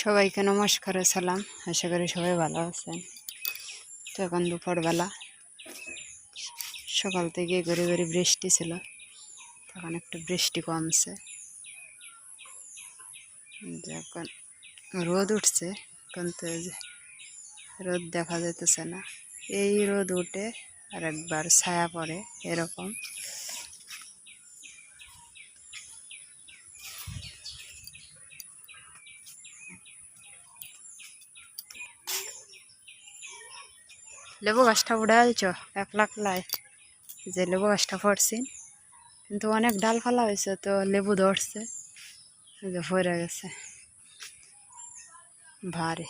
সবাইকে নমস্কার সালাম আশা করি সবাই ভালো আছেন। তো এখন দুপুরবেলা। সকাল থেকে ঘুরে ঘুরে বৃষ্টি ছিল। তখন একটু বৃষ্টি কমছে। যখন রোদ উঠছে, কিন্তু রোদ দেখা যেতেছে না। এই রোদ উঠে আর একবার ছায়া পড়ে, এরকম। লেবু গাছটা উড়াইছ এক লাখ লাই যে লেবু গাছটা পড়ছি কিন্তু অনেক ডাল ফালা হয়েছে, তো লেবু ধরছে। যে ভরে গেছে। ভারে।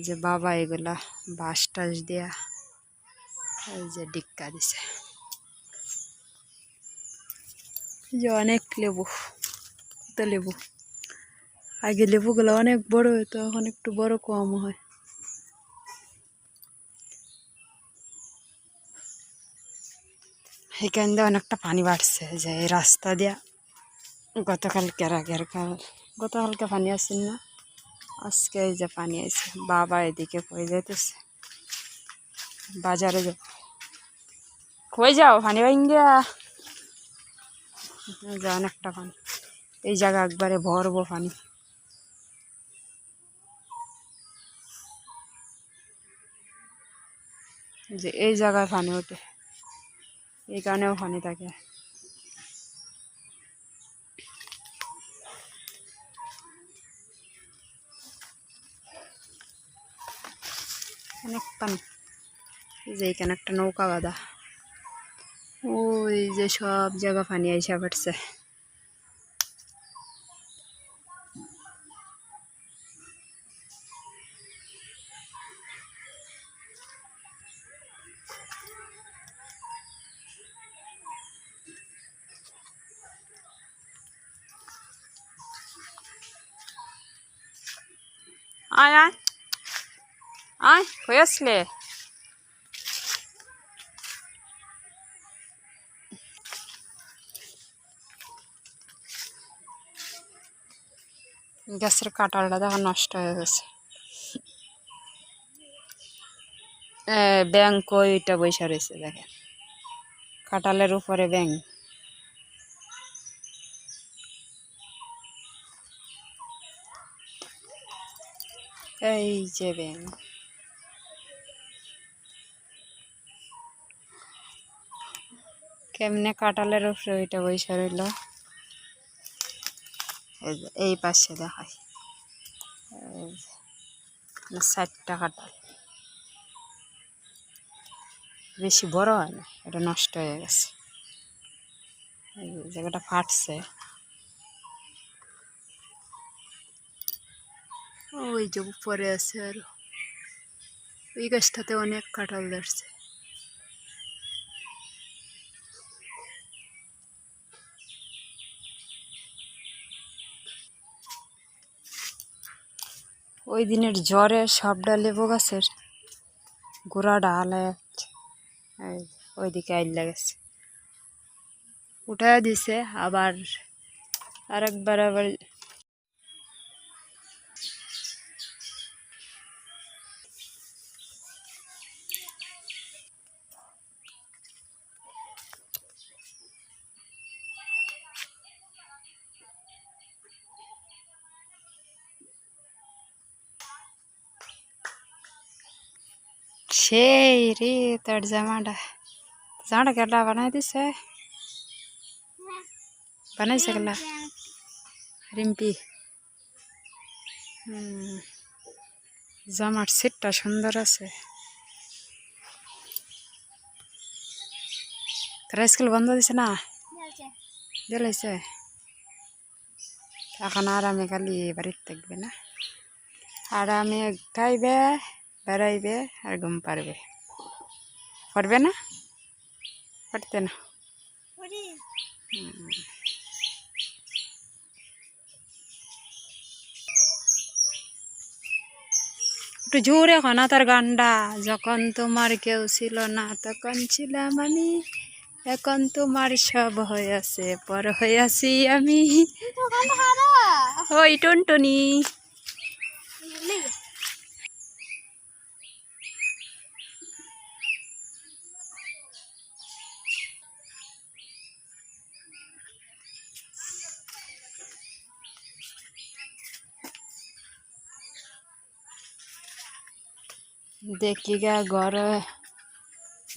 যে বাবা এগুলা বাঁশ টাস দিয়া এই যে ডিক্কা দিছে। যে অনেক লেবু, কত লেবু। আগে লেবুগুলো অনেক বড় হতো এখন একটু বড় কম হয়। এখান দিয়ে অনেকটা পানি বাড়ছে যে এই রাস্তা দিয়া গতকালকে আগের কাল। গতকালকে পানি আসছিল না, আজকে এই যে পানি আছে বাবা এদিকে কই যাইতেছে? বাজারে যাব। কই যাও, পানি ভাঙ্গিয়া যা অনেকটা পানি। এই জায়গা একবারে ভরবো পানি। যে এই জায়গায় পানি ওঠে। এই কারণেও পানি থাকে। অনেক পানি এই যে এখানে একটা নৌকা বাঁধা। ওই যে সব জায়গা পানি আইসা পড়ছে। আয় আয়। আয় কই আসলে। গ্যাসের কাঁটালটা দেখো নষ্ট হয়ে গেছে। ব্যাংক ওইটা বৈশা রয়েছে দেখেন। কাঁটালের উপরে ব্যাংক। এই যে ব্যাংক কেমনে কাঁটালের উপরে ওইটা বৈশা রইল? এই পাশে দেখাই। এই যে, না ষাটটা কাঁটাল বেশি বড় হয় না এটা নষ্ট হয়ে গেছে। জায়গাটা ফাটছে। ওই যে উপরে আছে আরও ওই গাছটাতে অনেক কাঁঠাল ধরছে ওই দিনের জ্বরে সবটা লেবু গাছের গোড়াটা যাচ্ছে। ওইদিকে আইলা গেছে উঠায় দিছে, আবার আরেকবার আবার সেই রে তোর জামাটা জামাটা কেলা বানাই দিছে বানাইছে কেলা রিম্পি জামার সেটটা সুন্দর আছে তোরা স্কুল বন্ধ দিছে না দিলাইছে এখন আর আমি খালি বাড়িতে থাকবে না আর আমি খাইবে বেড়াইবে আর ঘুম পারবে পারবে না? পারতে না? একটু জোরে না তার গানটা। যখন তোমার কেউ ছিল না তখন ছিলাম আমি। এখন তোমার সব হয়ে আছে পর হয়ে আছি আমি ওই টুনটুনি। দেখি গা ঘরে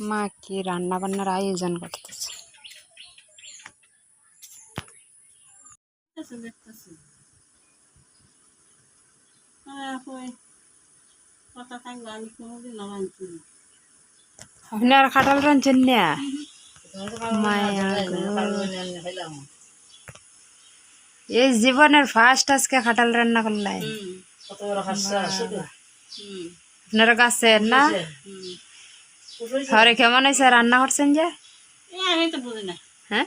মা কি রান্না বান্নার আয়োজন করতেছে। আপনি আর খাটাল রাঁধছেন না? এই জীবনের ফার্স্ট আজকে খাটাল রান্না করলাই হুম কত বড় হাসা হুম। আপনার কাছে না? ঘরে কেমন হয়েছে? রান্না করছেন যে? আমি তো বুঝি না। হ্যাঁ?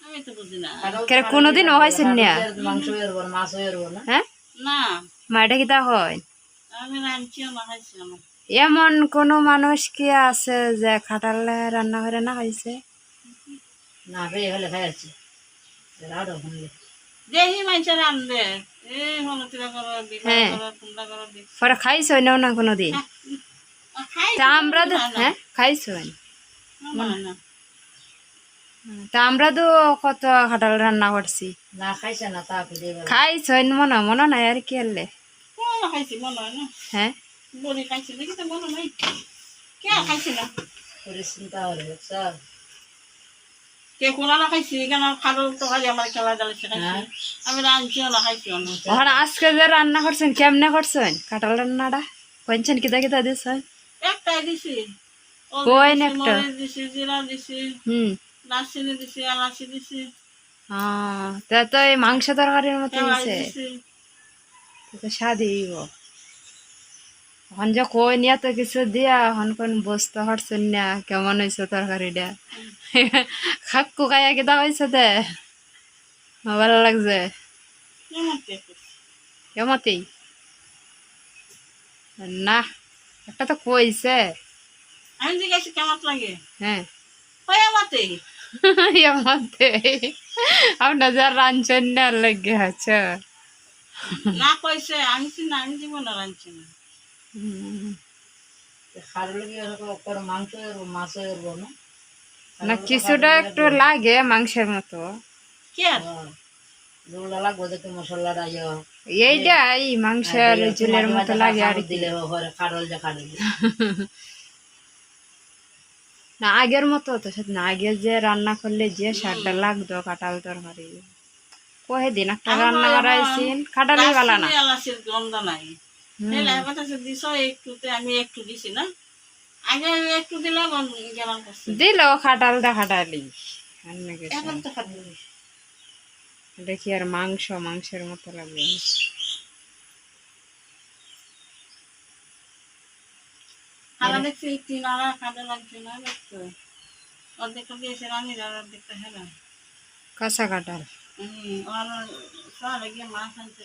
আমি তো বুঝি না। কেন কোনোদিন হয়েছেন না? মাংস এরব মাছ না? হ্যাঁ? না। মাটা হয়? না খাইছিও না এমন কোনো মানুষ কি আছে যে খাটালে রান্না করে না হয়েছে? না পেয়ে হলে খাই আছে পরে খাইছো না না কোনোদিন? আ, খাই তা আমরা তো হ্যাঁ খাইছো না। তা আমরা তো কত খাটাল রান্না করছি। না খাইছে না তা ফিরে গেল খাইছো মনে মনে নাই আর কি কোনো মনে হয় না। হ্যাঁ। বড়ি খাইছি দেখি তো মনে নাই। কে খাইছি না করে চিন্তা হলে সব কে কোনা না খাইছি কেন তো খালি আমার হ্যাঁ। আমি রাঁধছিও না খাইছিও না। ওখানে আজকে যে রান্না করছেন কেমনে করছেন? কাঁঠাল রান্নাটা? কইছেন কিতা কিতা দিছেন? একটাই দিছি। কই হলদি না দিছি, একটা? দিছি জিরা দিছি হুম। দারচিনি দিছি এলাচি দিছি। আহ, তা তো এই মাংস তরকারির মতো তো স্বাদই এখন যে কই নিয়ে তো কিছু দিয়া এখন কোন বুঝতে পারছেন না কেমন হয়েছে তরকারিটা খাক্কু খাইয়া কিতা হয়েছে দে। ভালো লাগছে। কেমতেই না একটা তো কইছে। আমি জিজ্ঞাসি কেমন লাগে? হ্যাঁ। আপনার যা রাঞ্চন না লেগে আছে। না কইছে আমি চিনি আমি জীবনে রাঁধছি না কিছুটা একটু লাগে মাংসের মতো। কে আর? যেগুলো লাগবে দেখে মশলাটা ইয়ে এইটা এই মাংসের চুলের মতো লাগে আর দিলে না আগের মতো তো না। আগে যে রান্না করলে যে স্বাদটা লাগতো কাঁঠাল তরকারি। কহে দিন একটা রান্না করাইছেন কাঁঠালই বালা না। দিছ একটুতে আমি একটু দিছি না? আগে একটু দিলে গন্ধ গেলাম করছে। দিল খাটালটা খাটালি। এখন তো খাবি দেখি আর মাংস মাংসের মতো লাগবে দেখছি তিন আড়া কাজে লাগছে না অর্ধেকটা দিয়েছে রানির আর অর্ধেকটা হ্যাঁ কাঁচা হুম আর গিয়ে মাছ আনতে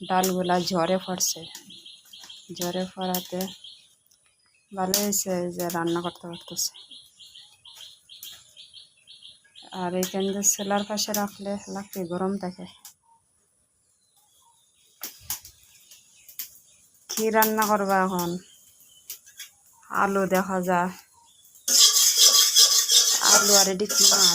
ডালগুলা ঝরে পড়ছে। ঝরে পড়াতে ভালো হয়েছে যে রান্না করতে পারতেছে। আর এইখান সেলার পাশে রাখলে লাগতে গরম থাকে। কি রান্না করবা এখন? আলু দেখা যায়। আলু আর এদিকে মাছ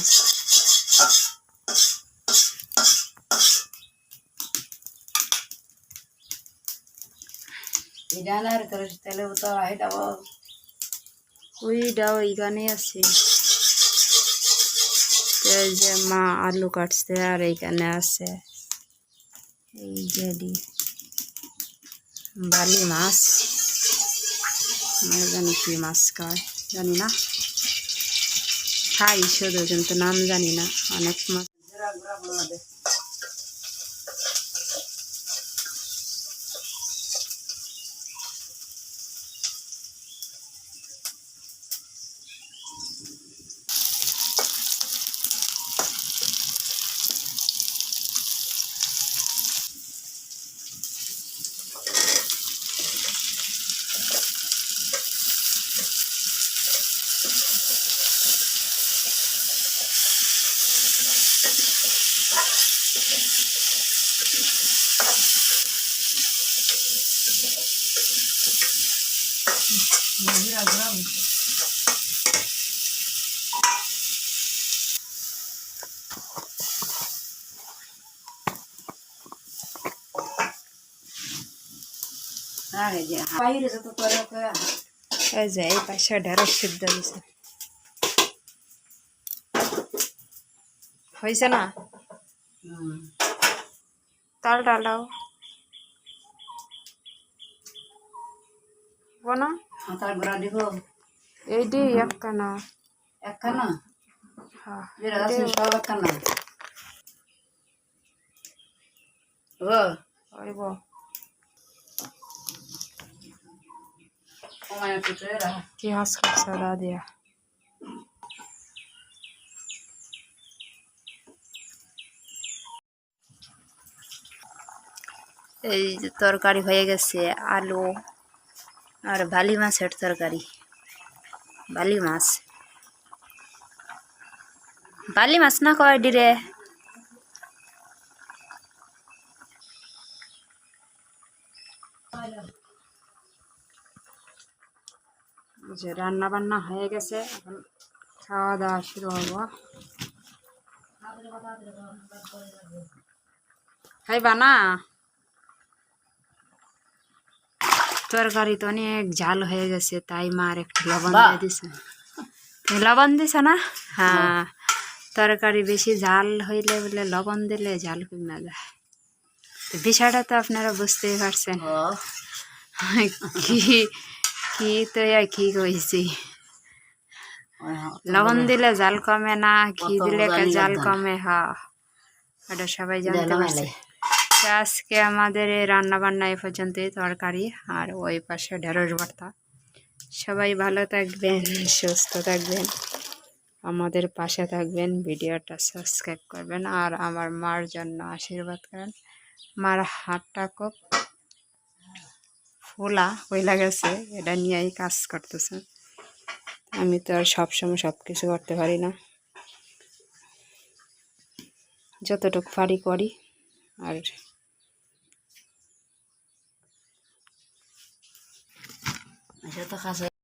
তো ওইখানে আছে। এই যে মা আলু কাটছে আর এইখানে আছে। এই যে বালি মাছ। মানে জানি কি মাছ খায়, জানি না। খাই শুধু কিন্তু নাম জানি না, অনেক মাছ আরে যে বাইরে তো তোরে ওকে এই যে এই পাশে ঢেঁড়স সিদ্ধ দিছে হয়েছে না? তাল ডালাও বনা? দিব। এইটি একখানা। একখানা? হ্যাঁ সব একখানা। ও। ওইব হাস করছে দা দিয়া এই যে তরকারি হয়ে গেছে, আলু আর বালি মাছের তরকারি। বালি মাছ। বালি মাছ না কয় ডিরে যে রান্না বান্না হয়ে গেছে এখন খাওয়া দাওয়া শুরু হব। খাইবা না তরকারি তো অনেক ঝাল হয়ে গেছে তাই মার একটু লবণ দিয়ে দিছে। লবণ দিছ না? হ্যাঁ। তরকারি বেশি ঝাল হইলে বলে লবণ দিলে ঝাল কমে যায়। বিষয়টা তো আপনারা বুঝতেই পারছেন। কি কি তো আর কি কইছি লবণ দিলে জাল কমে না ঘি দিলে জাল কমে হা এটা সবাই জানতে পারছে আজকে আমাদের এই রান্না বান্না এই পর্যন্তই তরকারি আর ওই পাশে ঢেঁড়স ভর্তা সবাই ভালো থাকবেন সুস্থ থাকবেন আমাদের পাশে থাকবেন ভিডিওটা সাবস্ক্রাইব করবেন আর আমার মার জন্য আশীর্বাদ করেন মার হাতটা খুব ফোলা হইলা গেছে, এটা নিয়েই কাজ করতেছে। আমি তো আর সবসময় সব কিছু করতে পারি না। যতটুকু পারি করি, আর যত তো খাসে